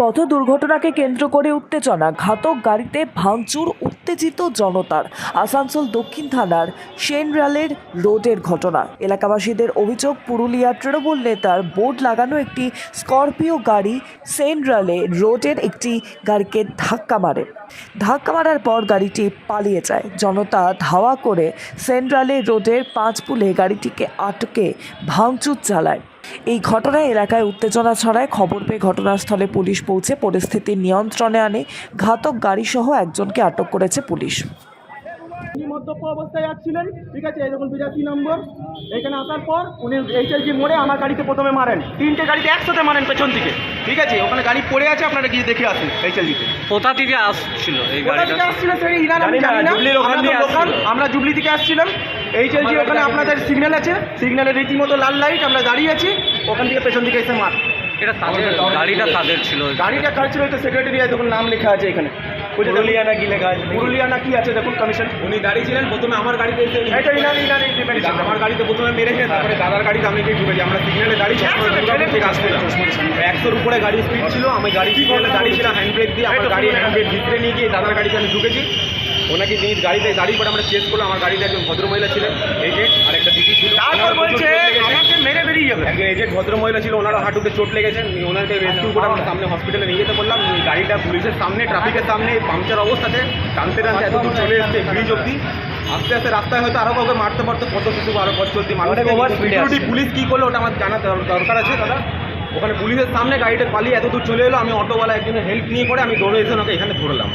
পথ দুর্ঘটনাকে কেন্দ্র করে উত্তেজনা। ঘাতক গাড়িতে ভাঙচুর উত্তেজিত জনতার। আসানসোল দক্ষিণ থানার সেনরালের রোডের ঘটনা। এলাকাবাসীদের অভিযোগ, পুরুলিয়া তৃণমূল নেতার বোর্ড লাগানো একটি স্করপিও গাড়ি সেনরালে রোডের একটি গাড়িকে ধাক্কা মারে। ধাক্কা মারার পর গাড়িটি পালিয়ে যায়। জনতা ধাওয়া করে সেন্ট্রালে রোডের পাঁচ পুলে গাড়িটিকে আটকে ভাঙচুর চালায়। এই ঘটনায় এলাকায় উত্তেজনা ছড়ায় খবর পেয়ে ঘটনাস্থলে পুলিশ পৌঁছে পরিস্থিতি নিয়ন্ত্রণে আনে। ঘাতক গাড়িসহ একজনকে আটক করেছে পুলিশ। উনি মদ্যপ অবস্থায় যাচ্ছিলেন, ঠিক আছে? দেখুন বিরাশি নম্বর। এখানে আসার পর উনি এইচএলজি মোড়ে আমার গাড়িতে প্রথমে মারেন। তিনটে গাড়িতে একসাথে মারেন পেছন থেকে ঠিক আছে? ওখানে গাড়ি পড়ে আছে, আপনারা গিয়ে দেখে আসুন এইচএলজিতে কোথা থেকে আসছিল এই কোথা থেকে গাড়িটা আসছিল সেই ইরান আমি জানি না, জানি না। জুবলির ওখান আমরা দিয়ে লোকাল, আসছিল। আমরা জুবলি থেকে আসছিলাম। এইচএলজি ওখানে আপনাদের সিগন্যাল আছে। সিগন্যালের রীতিমতো লাল লাইট আমরা দাঁড়িয়ে আছি। ওখান থেকে পেছন দিকে এসে মার। এটা তাদের গাড়িটা তাদের ছিল। গাড়িটা কার ছিল? তো সেক্রেটারি দেখুন নাম লেখা আছে এখানে। পুরুলিয়া না কি লেখা আছে? পুরুলিয়া না কি আছে দেখুন কমিশন উনি দাঁড়িয়ে ছিলেন প্রথমে আমার গাড়িতে এসে এটা ইরান ইরান ইন্ডিপেন্ডেন্ট আমার গাড়িতে প্রথমে মেরেছে তারপরে দাদার গাড়িতে আমি গিয়ে ঢুকেছি। আমরা সিগন্যালে দাঁড়িয়ে একশোর উপরে গাড়ি স্পিড ছিল আমি গাড়ি ঠিক সিগন্যালে দাঁড়িয়েছিলাম হ্যান্ড ব্রেক দিয়ে আমার গাড়ি হ্যান্ড ব্রেক ভিতরে নিয়ে গিয়ে দাদার গাড়িতে আমি ঢুকেছি। ওনাকে নিয়ে গাড়িতে দাঁড়িয়ে পরে আমরা চেস করলাম আমার গাড়িতে একজন ভদ্রমহিলা ছিলেন এজেন্ট আর একটা দিদি ছিল। আমাকে মেরে বেরিয়ে যাবে। একজন এজেন্ট ভদ্রমহিলা ছিল ওনারও হাঁটুতে চোট লেগেছে ওনাকে রেস্কিউ করে আমরা সামনে হসপিটালে নিয়ে যেতে বললাম গাড়িটা পুলিশের সামনে ট্রাফিকের সামনে পাংচার অবস্থাতে টানতে টানতে এত দূর চলে এসছে ব্রিজ অব্দি আস্তে আস্তে রাস্তায় হয়তো আরও কাউকে মারতে পারতো কত কিছু আরও পথ চলতি মানুষ পুলিশ কি করল ওটা আমার জানা দর- দরকার আছে দাদা। ওখানে পুলিশের সামনে গাড়িটা পালিয়ে এত দূর চলে এলো আমি অটোওয়ালা একজনের হেল্প নিয়ে করে আমি দৌড়ে এসে ওনাকে এখানে ধরলাম।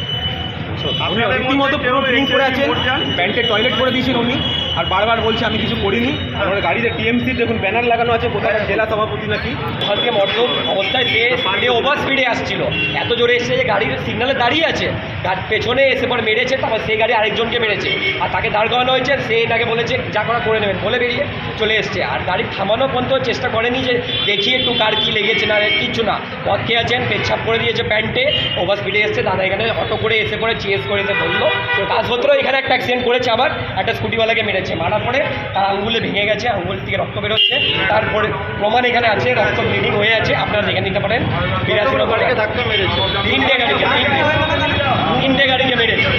উনি রীতিমতো পুরো ড্রিঙ্ক করে আছেন। প্যান্টে টয়লেট করে দিয়েছেন উনি। আর বারবার বলছে আমি কিছু করিনি। ওনার গাড়িতে টিএমসি দেখুন ব্যানার লাগানো আছে, কোথায় জেলা সভাপতি নাকি? ওখান থেকে মদ্যপ অবস্থায় সে স্পিডে ওভার স্পিডে আসছিল। এত জোরে এসছে যে গাড়ির সিগনালে দাঁড়িয়ে আছে। তার পেছনে এসে পরে মেরেছে, তারপর সেই গাড়ি আরেকজনকে মেরেছে। আর তাকে দাঁড় করানো হয়েছে, সে তাকে বলেছে, যা করা করে নেবেন বলে বেরিয়ে চলে এসছে। আর গাড়ি থামানো পর্যন্ত চেষ্টা করেনি যে দেখি একটু কার কি লেগেছে না, কিচ্ছু না। পথ খেয়ে আছেন, পেচ্ছাপ করে দিয়েছে প্যান্টে, ওভার স্পিডে এসছে। দাদা এখানে অটো করে এসে পরে চিএস করে এসে বলল কাজপত্র এখানে একটা অ্যাক্সিডেন্ট করেছে আবার, একটা স্কুটিওয়ালাকে মেরেছে। মারার পরে তার আঙ্গুলে ভেঙে গেছে আঙুল থেকে রক্ত বেরোচ্ছে। তারপরে প্রমাণ এখানে আছে রক্ত ব্লিডিং হয়ে আছে আপনারা দেখে নিতে পারেন। বিরাশি নম্বর ধাক্কা মেরেছে। তিনটে গাড়িকে তিনটে। তিনটে গাড়িকে মেরেছে।